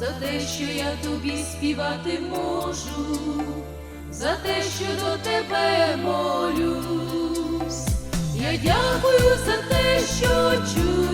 за те, що я тобі співати можу, за те, що до тебе молюсь, я дякую за те, що чую.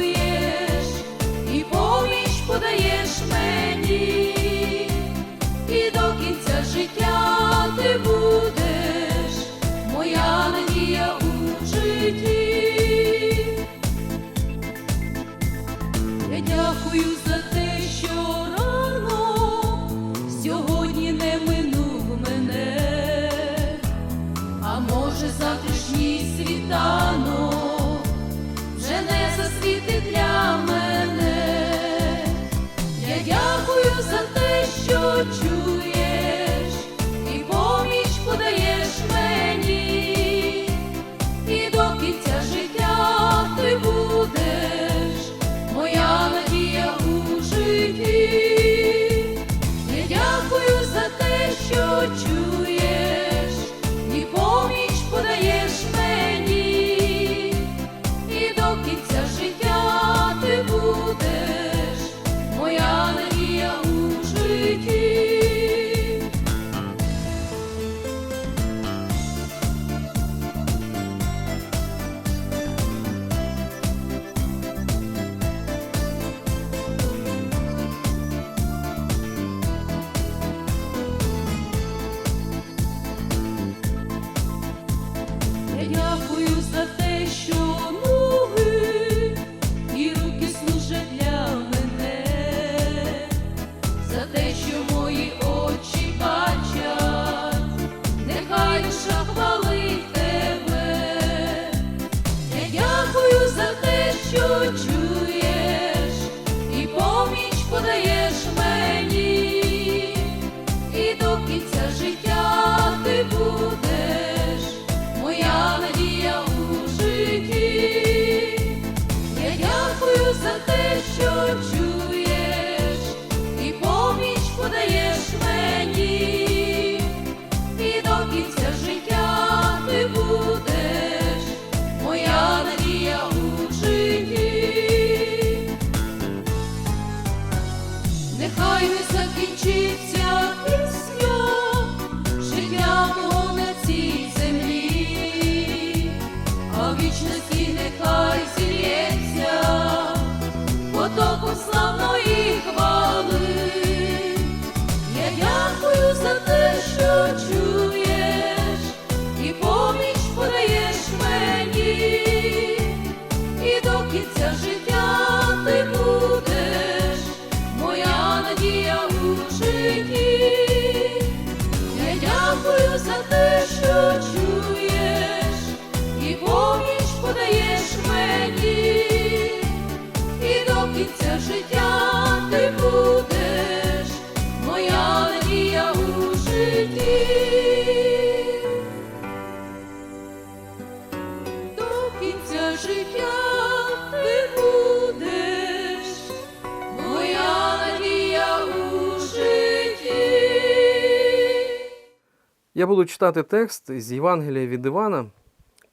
Я буду читати текст з Євангелія від Івана,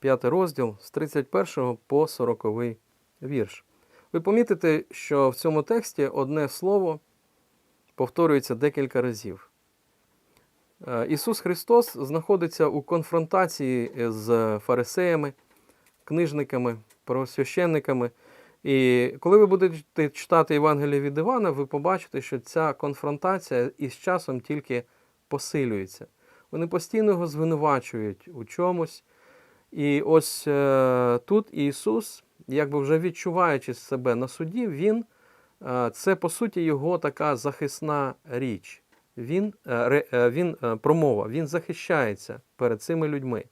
5 розділ, з 31 по 40 вірш. Ви помітите, що в цьому тексті одне слово повторюється декілька разів. Е, Ісус Христос знаходиться у конфронтації е, з фарисеями, книжниками, правосвященниками. І коли ви будете читати Євангеліє від Івана, ви побачите, що ця конфронтація із часом тільки посилюється. Вони постійно його звинувачують у чомусь. І ось е, тут Ісус, якби вже відчуваючи себе на суді, Він е, це по суті його така захисна річ. Він, е, він промова, він захищається перед цими людьми.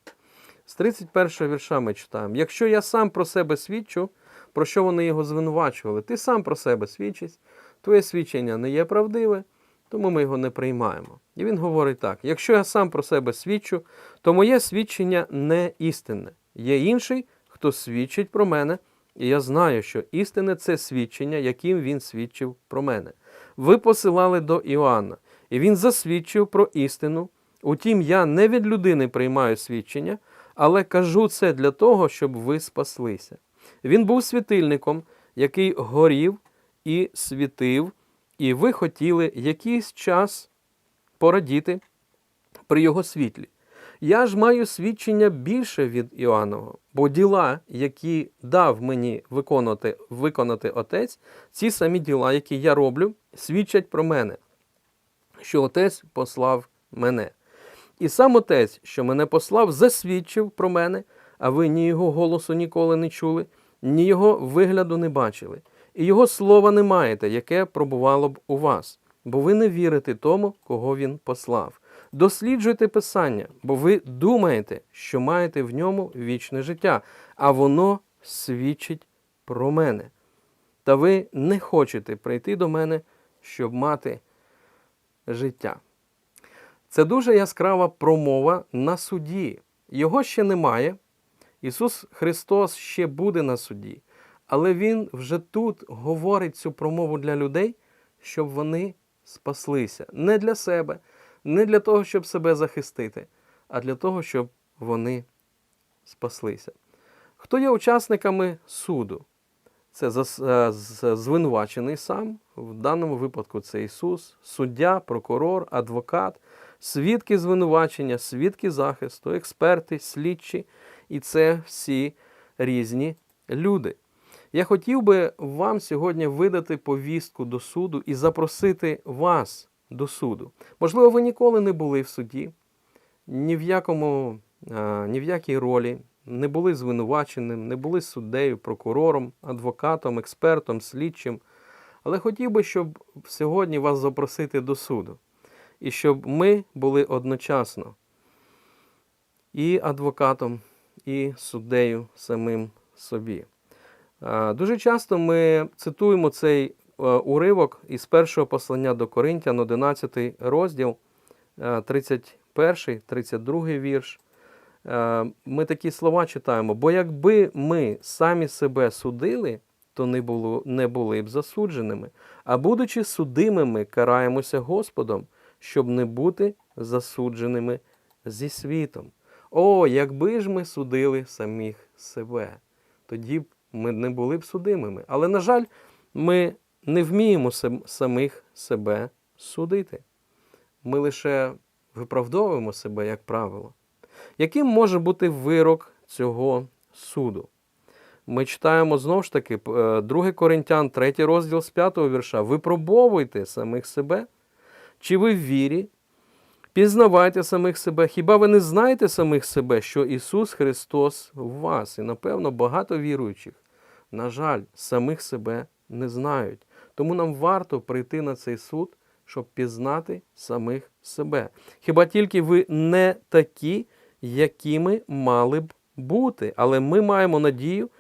З 31 вірша ми читаємо: Якщо я сам про себе свідчу, про що вони його звинувачували, ти сам про себе свідчиш, твоє свідчення не є правдиве, тому ми його не приймаємо. І він говорить так: якщо я сам про себе свідчу, то моє свідчення не істинне. Є інший, хто свідчить про мене, і я знаю, що істинне це свідчення, яким він свідчив про мене. Ви посилали до Іоанна, і він засвідчив про істину. Утім, я не від людини приймаю свідчення, але кажу це для того, щоб ви спаслися. Він був світильником, який горів і світив, і ви хотіли якийсь час порадіти при його світлі. Я ж маю свідчення більше від Іоанного, бо діла, які дав мені виконати, виконати Отець, ці самі діла, які я роблю, свідчать про мене, що Отець послав мене. І сам Отець, що мене послав, засвідчив про мене, а ви ні його голосу ніколи не чули, ні його вигляду не бачили, і його слова не маєте, яке пробувало б у вас, бо ви не вірите тому, кого він послав. Досліджуйте Писання, бо ви думаєте, що маєте в ньому вічне життя, а воно свідчить про мене. Та ви не хочете прийти до мене, щоб мати життя. Це дуже яскрава промова на суді. Його ще немає. Ісус Христос ще буде на суді. Але Він вже тут говорить цю промову для людей, щоб вони спаслися. Не для себе, не для того, щоб себе захистити, а для того, щоб вони спаслися. Хто є учасниками суду? Це е, звинувачений сам, в даному випадку це Ісус, суддя, прокурор, адвокат, свідки звинувачення, свідки захисту, експерти, слідчі, і це всі різні люди. Я хотів би вам сьогодні видати повістку до суду і запросити вас до суду. Можливо, ви ніколи не були в суді, ні в якому, ні в якій ролі, не були звинуваченим, не були суддею, прокурором, адвокатом, експертом, слідчим. Але хотів би, щоб сьогодні вас запросити до суду, і щоб ми були одночасно і адвокатом, і суддею самим собі. А, Дуже часто ми цитуємо цей е, уривок із першого послання до Коринтян, 11 розділ, е, 31, 32 вірш. Е, Ми такі слова читаємо: бо якби ми самі себе судили, то не, було, не були б засудженими. А будучи судимими, караємося Господом, щоб не бути засудженими зі світом. О, якби ж ми судили самих себе, тоді б ми не були б судимими. Але, на жаль, ми не вміємо самих себе судити. Ми лише виправдовуємо себе, як правило. Яким може бути вирок цього суду? Ми читаємо знову ж таки е, 2 Коринтян, 3 розділ з 5 вірша. Випробовуйте самих себе, чи ви в вірі, пізнавайте самих себе. Хіба ви не знаєте самих себе, що Ісус Христос в вас? І, напевно, багато віруючих, на жаль, самих себе не знають. Тому нам варто прийти на цей суд, щоб пізнати самих себе. Хіба тільки ви не такі, якими мали б бути. Але ми маємо надію,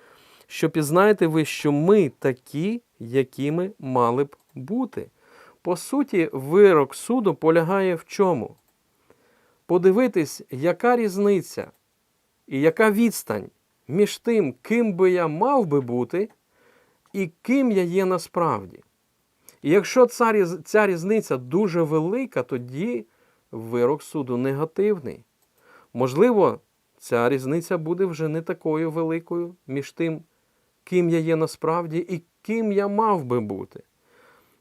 що пізнаєте ви, що ми такі, якими мали б бути. По суті, вирок суду полягає в чому? Подивитись, яка різниця і яка відстань між тим, ким би я мав би бути, і ким я є насправді. І якщо ця, ця різниця дуже велика, тоді вирок суду негативний. Можливо, ця різниця буде вже не такою великою між тим, ким я є насправді і ким я мав би бути.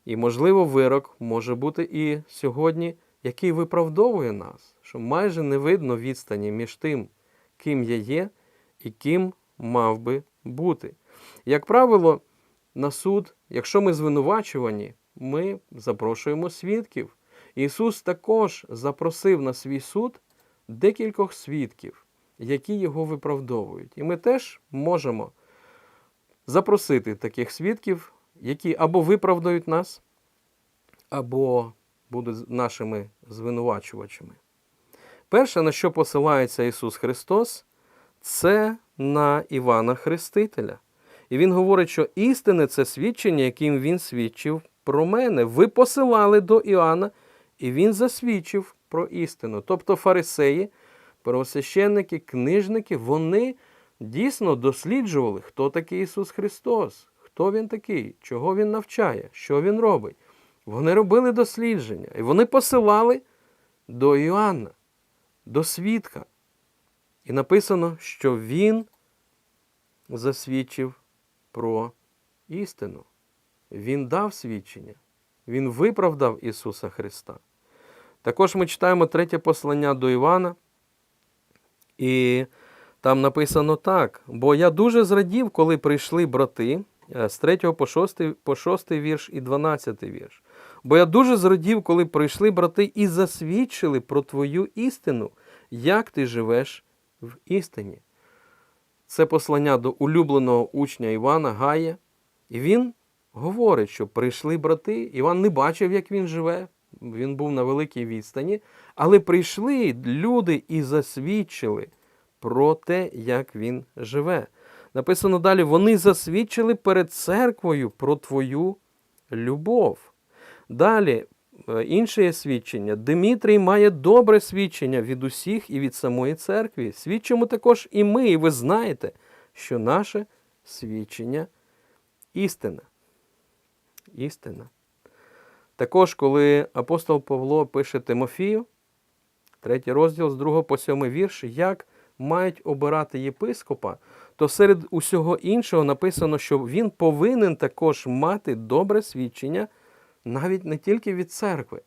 І, можливо, вирок може бути і сьогодні який виправдовує нас, що майже не видно відстані між тим, ким я є і ким мав би бути. Як правило, на суд, якщо ми звинувачувані, ми запрошуємо свідків. Ісус також запросив на свій суд декількох свідків, які його виправдовують. І ми теж можемо запросити таких свідків, які або виправдають нас, або будуть нашими звинувачувачами. Перше, на що посилається Ісус Христос, це на Івана Хрестителя. І Він говорить, що істине це свідчення, яким Він свідчив про мене. Ви посилали до Іоанна, і Він засвідчив про істину. Тобто фарисеї, первосвященники, книжники, вони дійсно досліджували, хто такий Ісус Христос, хто Він такий, чого Він навчає, що Він робить. Вони робили дослідження, і вони посилали до Іоанна, до свідка. І написано, що він засвідчив про істину. Він дав свідчення, він виправдав Ісуса Христа. Також ми читаємо третє послання до Івана, і там написано так: бо я дуже зрадів, коли прийшли брати е, з 3 по 6, по 6 вірш і 12 вірш. Бо я дуже зрадів, коли прийшли брати і засвідчили про твою істину, як ти живеш в істині. Це послання до улюбленого учня Івана Гая. І він говорить, що прийшли брати. Іван не бачив, як він живе. Він був на великій відстані. Але прийшли люди і засвідчили про те, як він живе. Написано далі: вони засвідчили перед церквою про твою любов. Далі інше є свідчення. Димітрій має добре свідчення від усіх і від самої церкви. Свідчимо також і ми, і ви знаєте, що наше свідчення істина. Істина. Також, коли апостол Павло пише Тимофію, третій розділ з 2 по 7 вірш, як мають обирати єпископа, то серед усього іншого написано, що він повинен також мати добре свідчення навіть не тільки від церкви,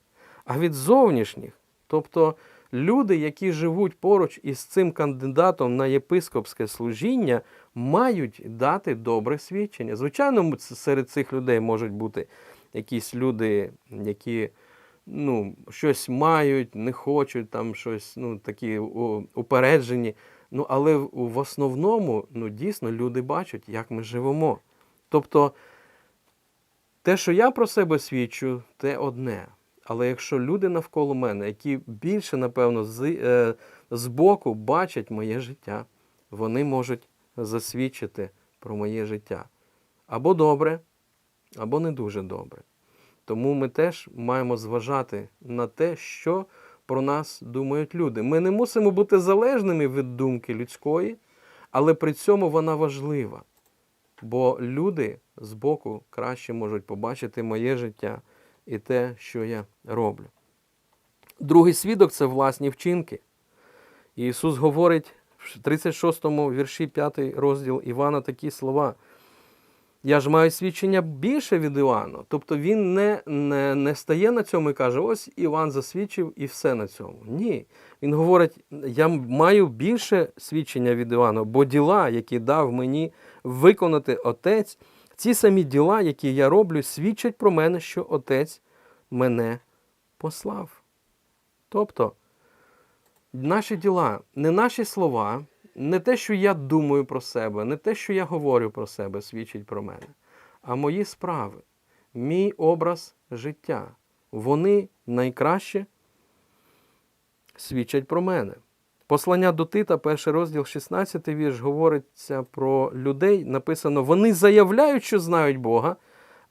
а від зовнішніх. Тобто люди, які живуть поруч із цим кандидатом на єпископське служіння, мають дати добре свідчення. Звичайно, серед цих людей можуть бути якісь люди, які ну, щось мають, не хочуть, там щось ну, такі упереджені. Ну, але в основному ну, дійсно люди бачать, як ми живемо. Тобто те, що я про себе свідчу, те одне. Але якщо люди навколо мене, які більше, напевно, з, е, збоку бачать моє життя, вони можуть засвідчити про моє життя. Або добре, або не дуже добре. Тому ми теж маємо зважати на те, що про нас думають люди. Ми не мусимо бути залежними від думки людської, але при цьому вона важлива. Бо люди збоку краще можуть побачити моє життя і те, що я роблю. Другий свідок це власні вчинки. Ісус говорить в 36 му вірші 5 розділ Івана такі слова. Я ж маю свідчення більше від Іоанна. Тобто він не, не, не стає на цьому і каже, ось Іван засвідчив і все на цьому. Ні. Він говорить, я маю більше свідчення від Іоанна, бо діла, які дав мені виконати Отець, ці самі діла, які я роблю, свідчать про мене, що Отець мене послав. Тобто, наші діла, не наші слова, не те, що я думаю про себе, не те, що я говорю про себе, свідчить про мене, а мої справи, мій образ життя. Вони найкраще свідчать про мене. Послання до Тита, перший розділ, 16 вірш, говориться про людей. Написано: вони заявляють, що знають Бога,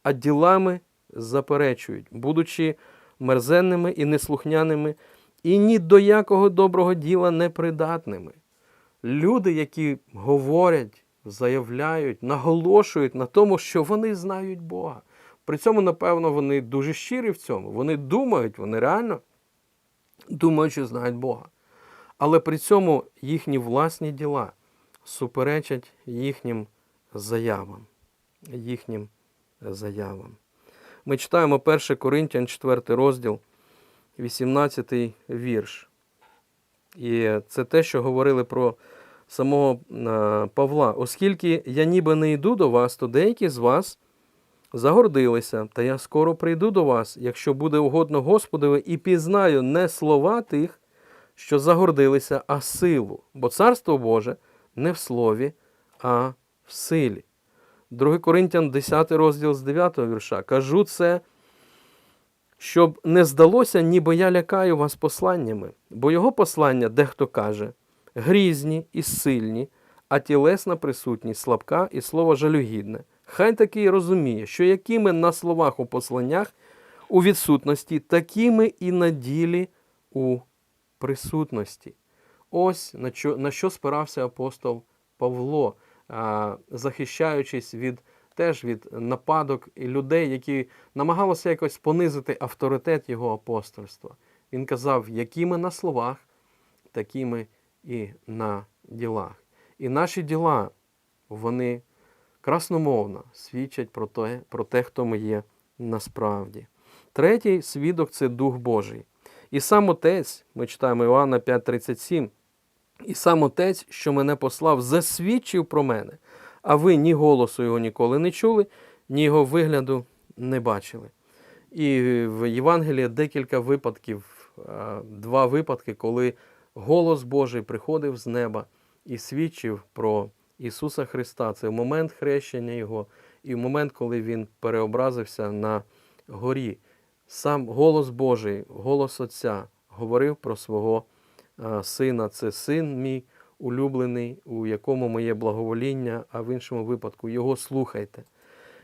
а ділами заперечують, будучи мерзенними і неслухняними, і ні до якого доброго діла непридатними. Люди, які говорять, заявляють, наголошують на тому, що вони знають Бога. При цьому, напевно, вони дуже щирі в цьому. Вони думають, вони реально думають, що знають Бога. Але при цьому їхні власні діла суперечать їхнім заявам. Їхнім заявам. Ми читаємо 1 Коринтян, 4 розділ, 18 вірш. І це те, що говорили про самого е, Павла. Оскільки я ніби не йду до вас, то деякі з вас загордилися, та я скоро прийду до вас, якщо буде угодно Господові, і пізнаю не слова тих, що загордилися, а силу. Бо Царство Боже не в слові, а в силі. 2 Коринтян, 10 розділ з 9 вірша. Кажу це, щоб не здалося, ніби я лякаю вас посланнями, бо його послання, дехто каже, грізні і сильні, а тілесна присутність слабка і слово жалюгідне. Хай такий розуміє, що якими на словах у посланнях у відсутності, такими і на ділі у присутності. Ось на що, спирався апостол Павло, захищаючись від теж від нападок і людей, які намагалися якось понизити авторитет його апостольства. Він казав, якими на словах, такими і на ділах. І наші діла, вони красномовно свідчать про те, про те, хто ми є насправді. Третій свідок це Дух Божий. І сам Отець, ми читаємо Іоанна 5:37, і сам Отець, що мене послав, засвідчив про мене, а ви ні голосу його ніколи не чули, ні його вигляду не бачили. І в Євангелії декілька випадків, два випадки, коли голос Божий приходив з неба і свідчив про Ісуса Христа. Це в момент хрещення Його і в момент, коли Він переобразився на горі. Сам голос Божий, голос Отця говорив про свого сина. Це син мій улюблений, у якому моє благовоління, а в іншому випадку його слухайте.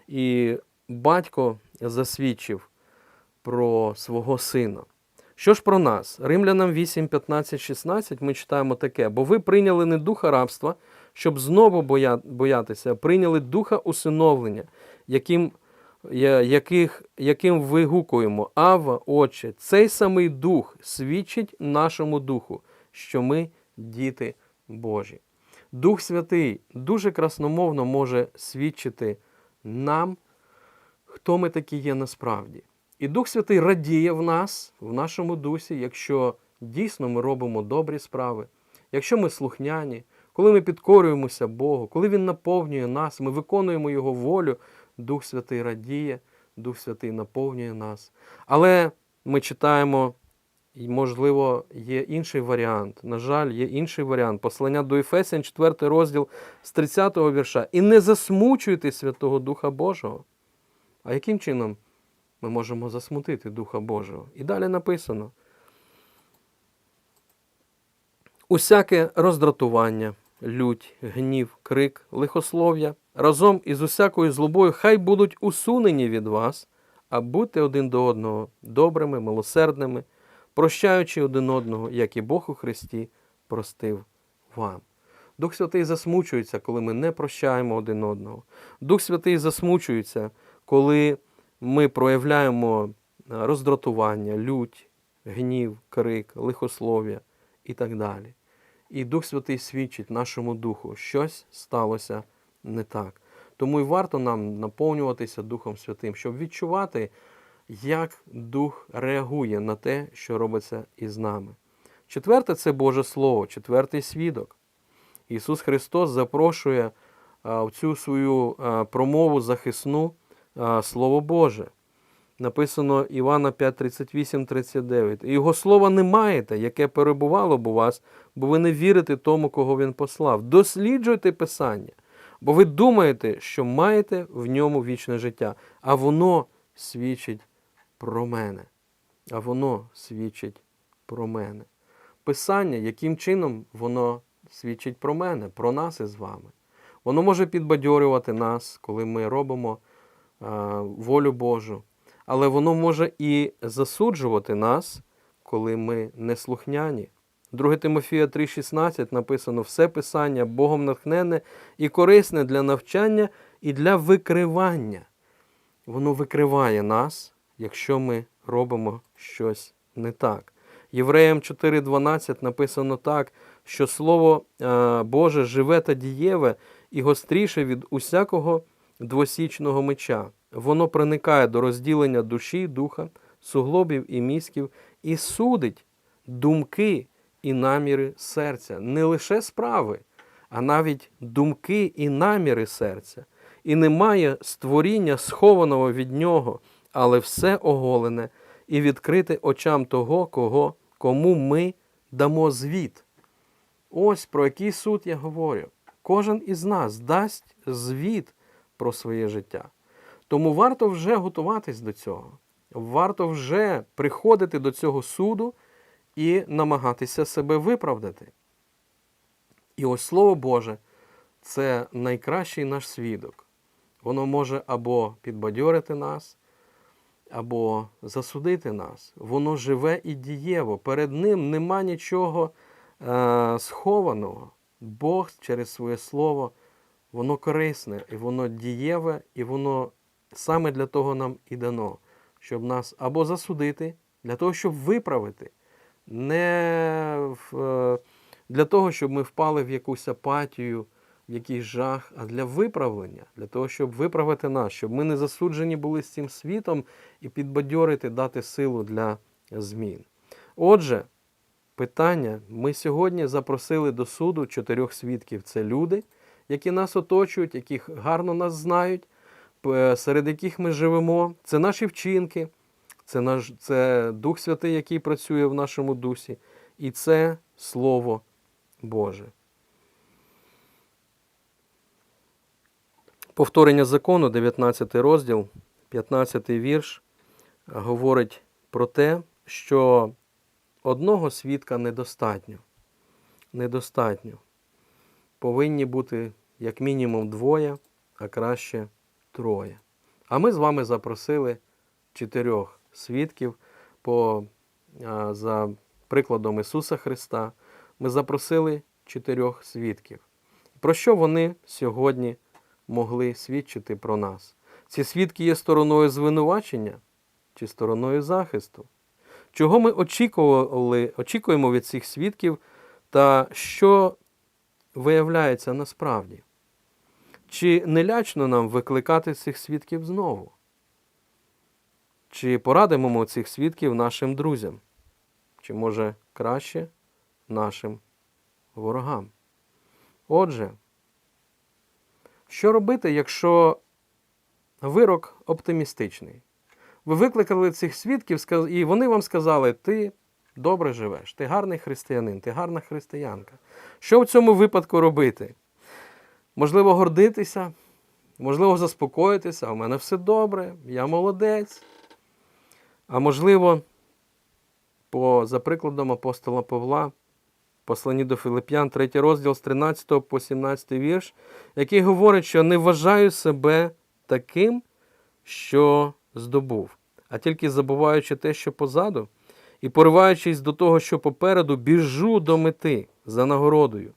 І батько засвідчив про свого сина. Що ж про нас? Римлянам 8, 15, 16 ми читаємо таке: бо ви прийняли не духа рабства, щоб знову боятися, а прийняли духа усиновлення, яким, яких, яким вигукуємо Ава, Отче, цей самий дух свідчить нашому духу, що ми діти Божі. Дух Святий дуже красномовно може свідчити нам, хто ми такі є насправді. І Дух Святий радіє в нас, в нашому дусі, якщо дійсно ми робимо добрі справи, якщо ми слухняні, коли ми підкорюємося Богу, коли Він наповнює нас, ми виконуємо Його волю, Дух Святий радіє, Дух Святий наповнює нас. Але ми читаємо, і, можливо, є інший варіант. На жаль, є інший варіант. Послання до Ефесян, 4 розділ з 30 вірша. І не засмучуйте Святого Духа Божого. А яким чином ми можемо засмутити Духа Божого? І далі написано: усяке роздратування, лють, гнів, крик, лихослов'я разом із усякою злобою хай будуть усунені від вас, а будьте один до одного добрими, милосердними, прощаючи один одного, як і Бог у Христі простив вам. Дух Святий засмучується, коли ми не прощаємо один одного. Дух Святий засмучується, коли ми проявляємо е, роздратування, лють, гнів, крик, лихослов'я і так далі. І Дух Святий свідчить нашому духу, щось сталося не так. Тому і варто нам наповнюватися Духом Святим, щоб відчувати, як Дух реагує на те, що робиться із нами. Четверте це Боже Слово, четвертий свідок. Ісус Христос запрошує в цю свою промову захисну Слово Боже. Написано Івана 5, 38, 39. І його слова не маєте, яке перебувало б у вас, бо ви не вірите тому, кого він послав. Досліджуйте Писання, бо ви думаєте, що маєте в ньому вічне життя, а воно свідчить про мене. А воно свідчить про мене. Писання, яким чином воно свідчить про мене, про нас із вами. Воно може підбадьорювати нас, коли ми робимо а, волю Божу, але воно може і засуджувати нас, коли ми неслухняні. 2 Тимофія 3,16 написано: все писання Богом натхнене і корисне для навчання і для викривання. Воно викриває нас, якщо ми робимо щось не так. Євреям 4.12 написано так, що Слово е, Боже живе та дієве і гостріше від усякого двосічного меча. Воно проникає до розділення душі, духа, суглобів і мізків, і судить думки і наміри серця, не лише справи, а навіть думки і наміри серця. І немає створіння схованого від нього, але все оголене і відкрите очам того, кого, кому ми дамо звіт. Ось про який суд я говорю. Кожен із нас дасть звіт про своє життя. Тому варто вже готуватись до цього. Варто вже приходити до цього суду і намагатися себе виправдати. І ось Слово Боже це найкращий наш свідок. Воно може або підбадьорити нас, або засудити нас. Воно живе і дієво. Перед ним нема нічого е, схованого. Бог через своє слово, воно корисне, і воно дієве, і воно саме для того нам і дано, щоб нас або засудити, для того, щоб виправити, не в, е, для того, щоб ми впали в якусь апатію, в якийсь жах, а для виправлення, для того, щоб виправити нас, щоб ми не засуджені були з цим світом і підбадьорити, дати силу для змін. Отже, питання: ми сьогодні запросили до суду чотирьох свідків. Це люди, які нас оточують, які гарно нас знають, серед яких ми живемо. Це наші вчинки, це наш це Дух Святий, який працює в нашому дусі, і це Слово Боже. Повторення закону, 19 розділ, 15 вірш, говорить про те, що одного свідка недостатньо. Недостатньо. Повинні бути як мінімум двоє, а краще троє. А ми з вами запросили чотирьох свідків по, за прикладом Ісуса Христа. Ми запросили чотирьох свідків. Про що вони сьогодні могли свідчити про нас? Ці свідки є стороною звинувачення чи стороною захисту? Чого ми очікували, очікуємо від цих свідків та що виявляється насправді? Чи не лячно нам викликати цих свідків знову? Чи порадимо ми цих свідків нашим друзям? Чи може краще нашим ворогам? Отже, що робити, якщо вирок оптимістичний? Ви викликали цих свідків, і вони вам сказали, ти добре живеш, ти гарний християнин, ти гарна християнка. Що в цьому випадку робити? Можливо, гордитися, можливо, заспокоїтися, у мене все добре, я молодець. А можливо, по, за прикладом апостола Павла, посланні до Филип'ян, 3 розділ з 13 по 17 вірш, який говорить, що не вважаю себе таким, що здобув, а тільки забуваючи те, що позаду, і пориваючись до того, що попереду, біжу до мети за нагородою.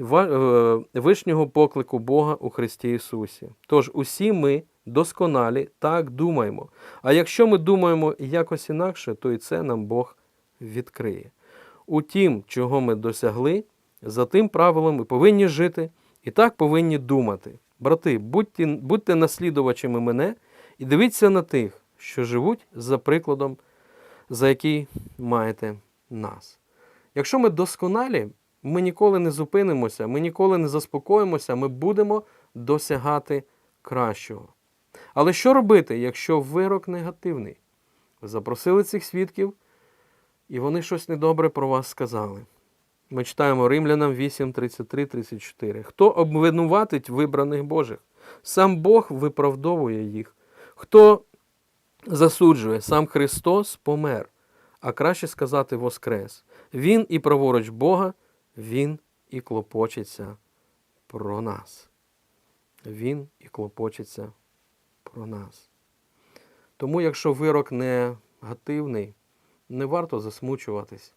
Е, Вишнього поклику Бога у Христі Ісусі. Тож усі ми досконалі так думаємо. А якщо ми думаємо якось інакше, то і це нам Бог відкриє. У тім, чого ми досягли, за тим правилом ми повинні жити і так повинні думати. Брати, будьте, будьте наслідувачами мене і дивіться на тих, що живуть за прикладом, за який маєте нас. Якщо ми досконалі, ми ніколи не зупинимося, ми ніколи не заспокоїмося, ми будемо досягати кращого. Але що робити, якщо вирок негативний? Запросили цих свідків, і вони щось недобре про вас сказали. Ми читаємо Римлянам 8, 33, 34. Хто обвинуватить вибраних Божих? Сам Бог виправдовує їх. Хто засуджує, сам Христос помер, а краще сказати воскрес. Він і праворуч Бога, Він і клопочеться про нас. Він і клопочеться про нас. Тому, якщо вирок негативний, не варто засмучуватись,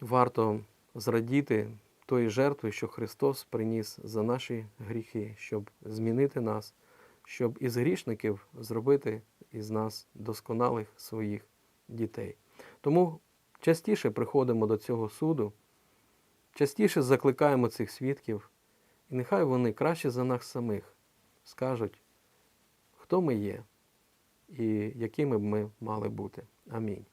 варто зрадіти тої жертви, що Христос приніс за наші гріхи, щоб змінити нас, щоб із грішників зробити із нас досконалих своїх дітей. Тому частіше приходимо до цього суду, частіше закликаємо цих свідків, і нехай вони краще за нас самих скажуть, хто ми є і якими б ми мали бути. Амінь.